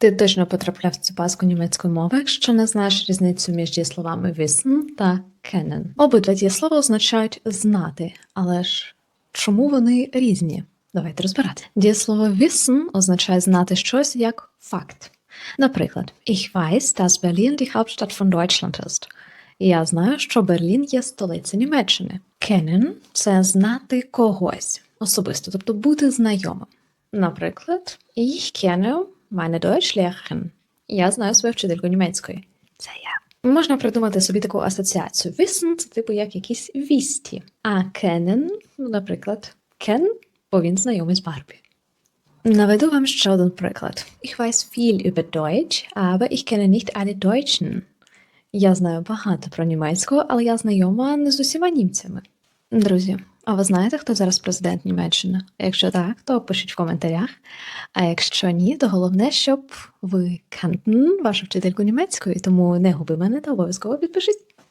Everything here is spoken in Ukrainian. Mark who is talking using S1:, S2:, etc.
S1: Ти точно потрапляв в цю паску німецької мови, якщо не знаєш різницю між дієсловами wissen та kennen. Обидва дієслова означають знати, але ж чому вони різні? Давайте розбирати. Дієслово wissen означає знати щось як факт. Наприклад, ich weiß, dass Berlin die Hauptstadt von Deutschland ist. Я знаю, що Берлін є столиця Німеччини. Kennen – це знати когось особисто, тобто бути знайомим. Наприклад, ich kenne meine Deutschlehrerin. Я знаю свою вчительку німецької. Це я. Можна придумати собі таку асоціацію. Wissen – це типу як якісь вісті. А kennen, наприклад, ken, бо він знайомий з Барбі. Наведу вам ще один приклад. Ich weiß viel über Deutsch, aber ich kenne nicht alle Deutschen. Я знаю багато про німецьку, але я знайома не з усіма німцями. Друзі, а ви знаєте, хто зараз президент Німеччини? Якщо так, то пишіть в коментарях. А якщо ні, то головне, щоб ви кантн, вашу вчительку німецької, тому не губи мене та обов'язково підпишіть.